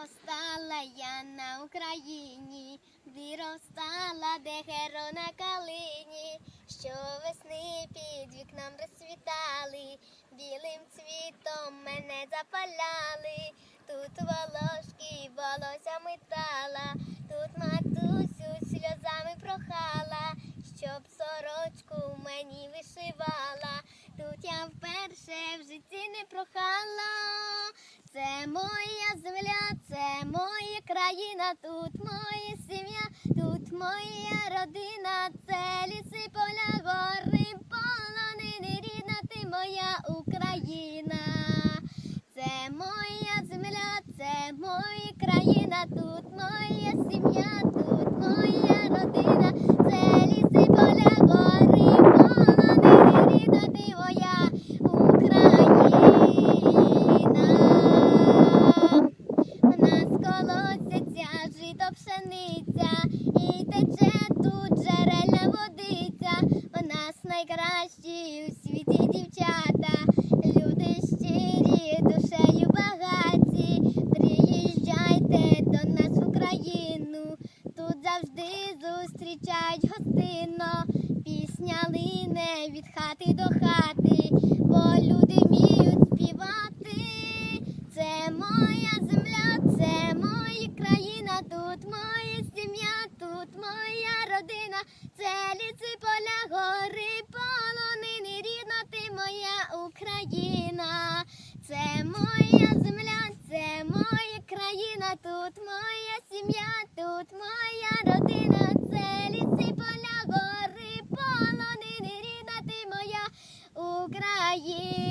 Виростала я на Україні, виростала, де геро на калині, що весни під вікном розцвітали, білим цвітом мене запаляли, тут волошки волосся митала, тут матусю сльозами прохала, щоб сорочку мені вишивала, тут я вперше в житті не прохала. Це моя земля, це моя країна, тут моя сім'я, тут моя родина, це ліси, поля, гори, полонини, рідна ти моя Україна. Це моя земля, це моя країна, тут моя сім'я, тут моя родина, це ліси, поля, гори, полонини, рідна ти моя Україна. У нас колосяться жито пшениця, і тече тут джерельна водиця. У нас найкращі у світі дівчата, люди щирі, душею багаті. Приїжджайте до нас в Україну, тут завжди зустрічають гостинно. Пісня лине від хати до хати, бо люди вміють співати. Це моя земля, це моя країна, тут моя сім'я, тут моя родина, це ліси, поля, гори, Тут моя сім'я, тут моя родина, це ліси, поля, гори, полонини, рідна ти моя Україна.